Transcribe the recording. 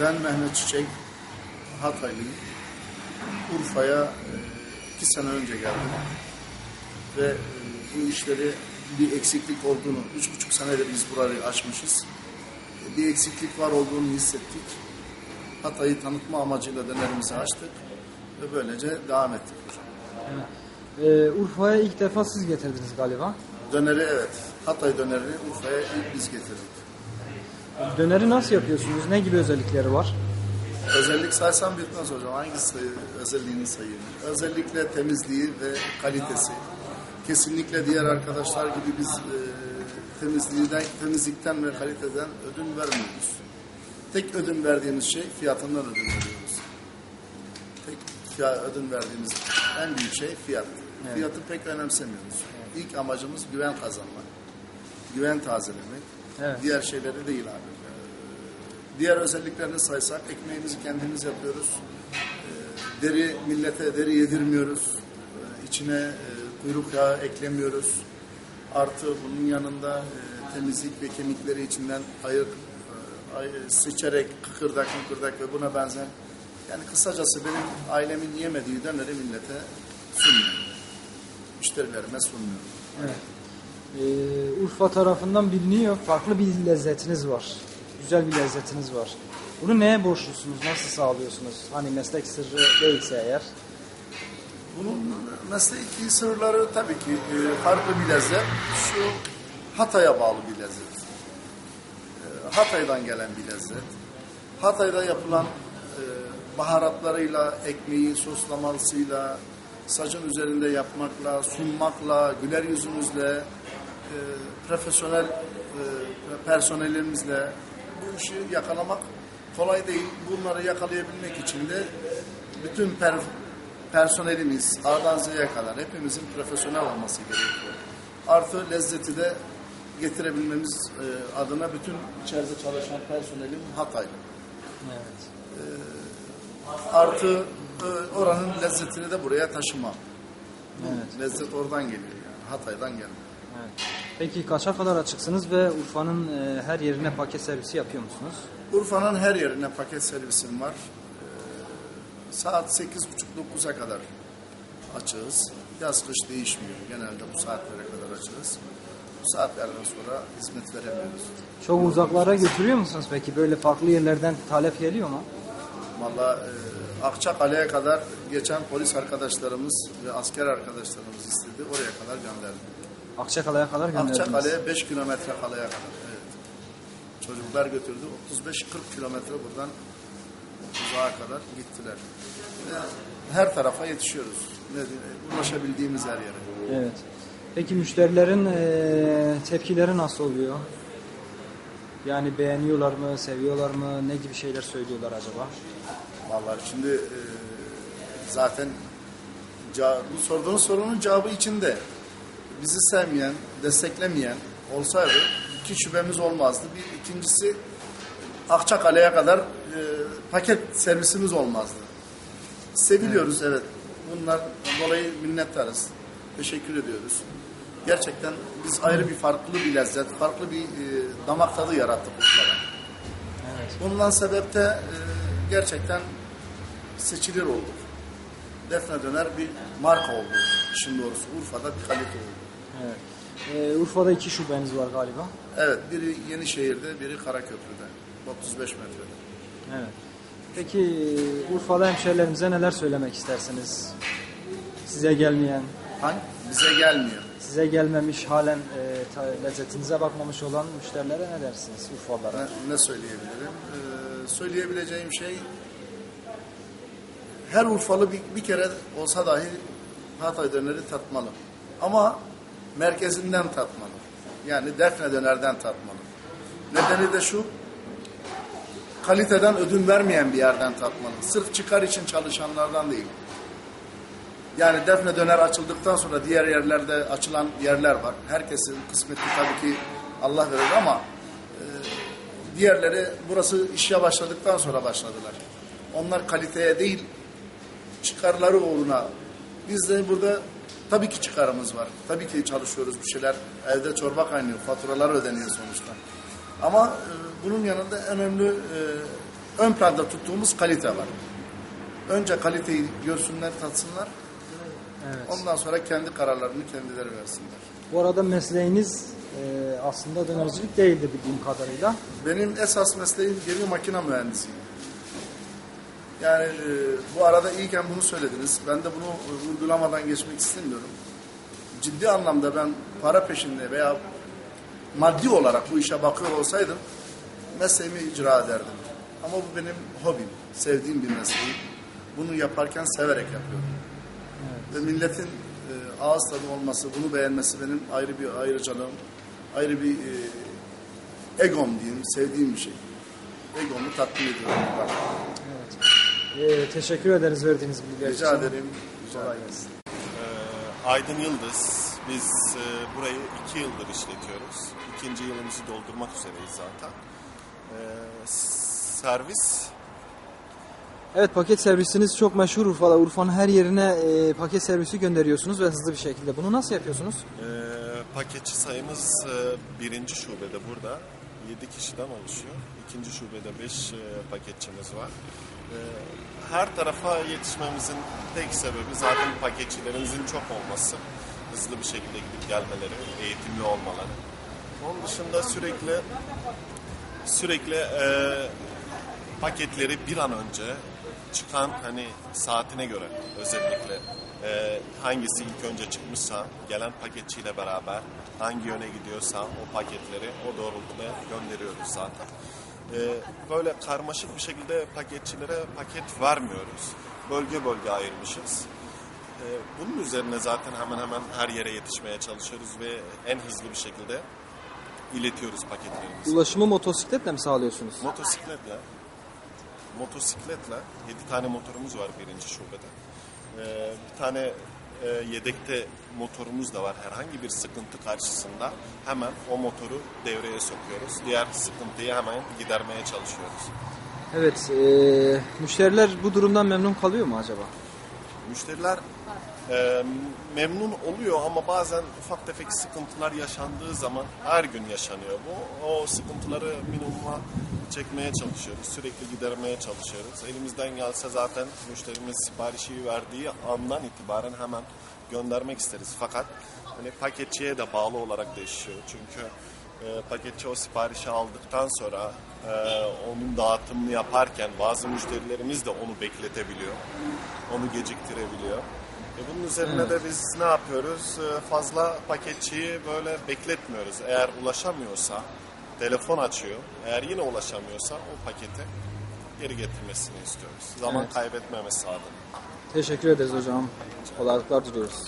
Ben Mehmet Çiçek, Hataylıyım. Urfa'ya e, iki sene önce geldim. Ve e, bu işleri bir eksiklik olduğunu, üç buçuk senedir biz burayı açmışız. E, bir eksiklik var olduğunu hissettik. Hatay'ı tanıtma amacıyla dönerimizi açtık ve böylece devam ettik. Evet. Ee, Urfa'ya ilk defa siz getirdiniz galiba. Döneri evet, Hatay dönerini Urfa'ya ilk biz getirdik. Döneri nasıl yapıyorsunuz? Ne gibi özellikleri var? Özellik saysam bitmez hocam. Hangi sayı, özelliğini sayayım? Özellikle temizliği ve kalitesi. Kesinlikle diğer arkadaşlar gibi biz e, temizliğinden, temizlikten ve kaliteden ödün vermiyoruz. Tek ödün verdiğimiz şey fiyatından ödün veriyoruz. Tek fiyat, ödün verdiğimiz en büyük şey fiyat. Fiyatı pek önemsemiyoruz. İlk amacımız güven kazanmak. Güven tazelemek. Evet. Diğer şeyleri değil abi. Diğer özelliklerini saysak ekmeğimizi kendimiz yapıyoruz. Ee, Deri millete deri yedirmiyoruz. Ee, İçine e, kuyruk yağı eklemiyoruz. Artı bunun yanında e, temizlik ve kemikleri içinden ayır, e, seçerek kıkırdak mıkırdak ve buna benzer. Yani kısacası benim ailemin yemediği döneri millete sunmuyorum. Müşterilerime sunmuyorum. Evet. Ee, Urfa tarafından biliniyor. Farklı bir lezzetiniz var. Güzel bir lezzetiniz var. Bunu neye borçlusunuz? Nasıl sağlıyorsunuz? Hani meslek sırrı değilse eğer. Bunun mesleki sırları tabii ki e, farklı bir lezzet. Şu Hatay'a bağlı bir lezzet. E, Hatay'dan gelen bir lezzet. Hatay'da yapılan e, baharatlarıyla, ekmeği soslamasıyla, sacın üzerinde yapmakla, sunmakla, güler yüzümüzle, e, profesyonel e, personelimizle bu işi yakalamak kolay değil. Bunları yakalayabilmek için de bütün per, personelimiz A'dan Z'ye kadar hepimizin profesyonel olması gerekiyor. Artı lezzeti de getirebilmemiz e, adına bütün içeride çalışan personelim Hataylı. Evet. Artı e, oranın lezzetini de buraya taşıma. Evet. Lezzet oradan geliyor yani. Hatay'dan gelmiyor. evet. Peki kaça kadar açıksınız ve Urfa'nın e, her yerine paket servisi yapıyor musunuz? Urfa'nın her yerine paket servisim var. Ee, saat 8.30-9'a kadar açığız. Yaz kış değişmiyor. Genelde bu saatlere kadar açığız. Bu saatlerden sonra hizmet veremiyoruz. Çok uzaklara götürüyor musunuz peki? Böyle farklı yerlerden talep geliyor mu? Valla e, Akçakale'ye kadar geçen polis arkadaşlarımız ve asker arkadaşlarımız istedi. Oraya kadar gönderdik. Akçakale'ye kadar gönderdiniz. Akçakale'ye 5 kilometre kalaya kadar. Evet. Çocuklar götürdü. 35-40 kilometre buradan uzağa kadar gittiler. Ve her tarafa yetişiyoruz. Ne ulaşabildiğimiz her yere. Evet. Peki müşterilerin e, tepkileri nasıl oluyor? Yani beğeniyorlar mı, seviyorlar mı? Ne gibi şeyler söylüyorlar acaba? Vallahi şimdi e, zaten bu sorduğunuz sorunun cevabı içinde. Bizi sevmeyen, desteklemeyen olsaydı iki şubemiz olmazdı. Bir ikincisi Akçakale'ye kadar e, paket servisimiz olmazdı. Seviliyoruz evet. Bunlar dolayı minnettarız. Teşekkür ediyoruz. Gerçekten biz ayrı bir farklı bir lezzet, farklı bir e, damak tadı yarattık Urfa'da. Evet. Bundan sebep de e, gerçekten seçilir olduk. Defne Döner bir marka oldu. İşin doğrusu Urfa'da bir kalite oldu. Evet. E, Urfa'da iki şubeniz var galiba. Evet, biri Yenişehir'de, biri Karaköprü'de. 35 metrede. Evet. Peki Urfalı hemşehrilerimize neler söylemek istersiniz? Size gelmeyen, Hangi? Bize gelmiyor. size gelmemiş, halen e, lezzetinize bakmamış olan müşterilere ne dersiniz Urfalılara? Ne, ne söyleyebilirim? Ee, söyleyebileceğim şey her Urfalı bir, bir kere olsa dahi Hatay döneri tatmalı. Ama merkezinden tatmalı. Yani Defne dönerden tatmalı. Nedeni de şu, kaliteden ödün vermeyen bir yerden tatmalı. Sırf çıkar için çalışanlardan değil. Yani Defne döner açıldıktan sonra diğer yerlerde açılan yerler var. Herkesin kısmeti tabii ki Allah verir ama Diğerleri burası işe başladıktan sonra başladılar. Onlar kaliteye değil, çıkarları uğruna. Biz de burada tabii ki çıkarımız var. Tabii ki çalışıyoruz bir şeyler. Evde çorba kaynıyor, faturalar ödeniyor sonuçta. Ama e, bunun yanında en önemli e, ön planda tuttuğumuz kalite var. Önce kaliteyi görsünler, tatsınlar. Evet. Ondan sonra kendi kararlarını kendileri versinler. Bu arada mesleğiniz aslında dönercilik değildi bildiğim kadarıyla. Benim esas mesleğim gemi makine mühendisiyim. Yani e, bu arada iyiken bunu söylediniz. Ben de bunu uygulamadan geçmek istemiyorum. Ciddi anlamda ben para peşinde veya maddi olarak bu işe bakıyor olsaydım mesleğimi icra ederdim. Ama bu benim hobim, sevdiğim bir mesleğim. Bunu yaparken severek yapıyorum. Ve milletin e, ağız tadı olması, bunu beğenmesi benim ayrı bir ayrıcalığım, ayrı bir e, egom diyeyim, sevdiğim bir şey. Egomu tatmin ediyorum. bundan. E, teşekkür ederiz verdiğiniz bilgiler için. Rica ederim. Rica Kolay ederim. gelsin. Ee, Aydın Yıldız. Biz e, burayı iki yıldır işletiyoruz. İkinci yılımızı doldurmak üzereyiz zaten. Ee, servis Evet paket servisiniz çok meşhur Urfa'da. Urfa'nın her yerine e, paket servisi gönderiyorsunuz ve hızlı bir şekilde. Bunu nasıl yapıyorsunuz? e, paketçi sayımız e, birinci şubede burada. 7 kişiden oluşuyor. İkinci şubede 5 paketçimiz var. E, her tarafa yetişmemizin tek sebebi zaten paketçilerimizin çok olması. Hızlı bir şekilde gidip gelmeleri, eğitimli olmaları. Onun dışında sürekli sürekli e, paketleri bir an önce çıkan hani saatine göre özellikle e, hangisi ilk önce çıkmışsa gelen paketçiyle beraber hangi yöne gidiyorsa o paketleri o doğrultuda gönderiyoruz zaten. E, böyle karmaşık bir şekilde paketçilere paket vermiyoruz. Bölge bölge ayırmışız. E, bunun üzerine zaten hemen hemen her yere yetişmeye çalışıyoruz ve en hızlı bir şekilde iletiyoruz paketlerimizi. Ulaşımı motosikletle mi sağlıyorsunuz? Motosikletle motosikletle 7 tane motorumuz var birinci şubede. Ee, bir tane e, yedekte motorumuz da var. Herhangi bir sıkıntı karşısında hemen o motoru devreye sokuyoruz. Diğer sıkıntıyı hemen gidermeye çalışıyoruz. Evet, e, müşteriler bu durumdan memnun kalıyor mu acaba? Müşteriler e, memnun oluyor ama bazen ufak tefek sıkıntılar yaşandığı zaman her gün yaşanıyor bu. O sıkıntıları minimuma çekmeye çalışıyoruz. Sürekli gidermeye çalışıyoruz. Elimizden gelse zaten müşterimiz siparişi verdiği andan itibaren hemen göndermek isteriz. Fakat hani paketçiye de bağlı olarak değişiyor. Çünkü e, paketçi o siparişi aldıktan sonra e, onun dağıtımını yaparken bazı müşterilerimiz de onu bekletebiliyor. Onu geciktirebiliyor. E, bunun üzerine de biz ne yapıyoruz? E, fazla paketçiyi böyle bekletmiyoruz. Eğer ulaşamıyorsa telefon açıyor. Eğer yine ulaşamıyorsa o paketi geri getirmesini istiyoruz. Zaman Evet. kaybetmemesi adına. Teşekkür ederiz hocam. Kolaylıklar diliyoruz.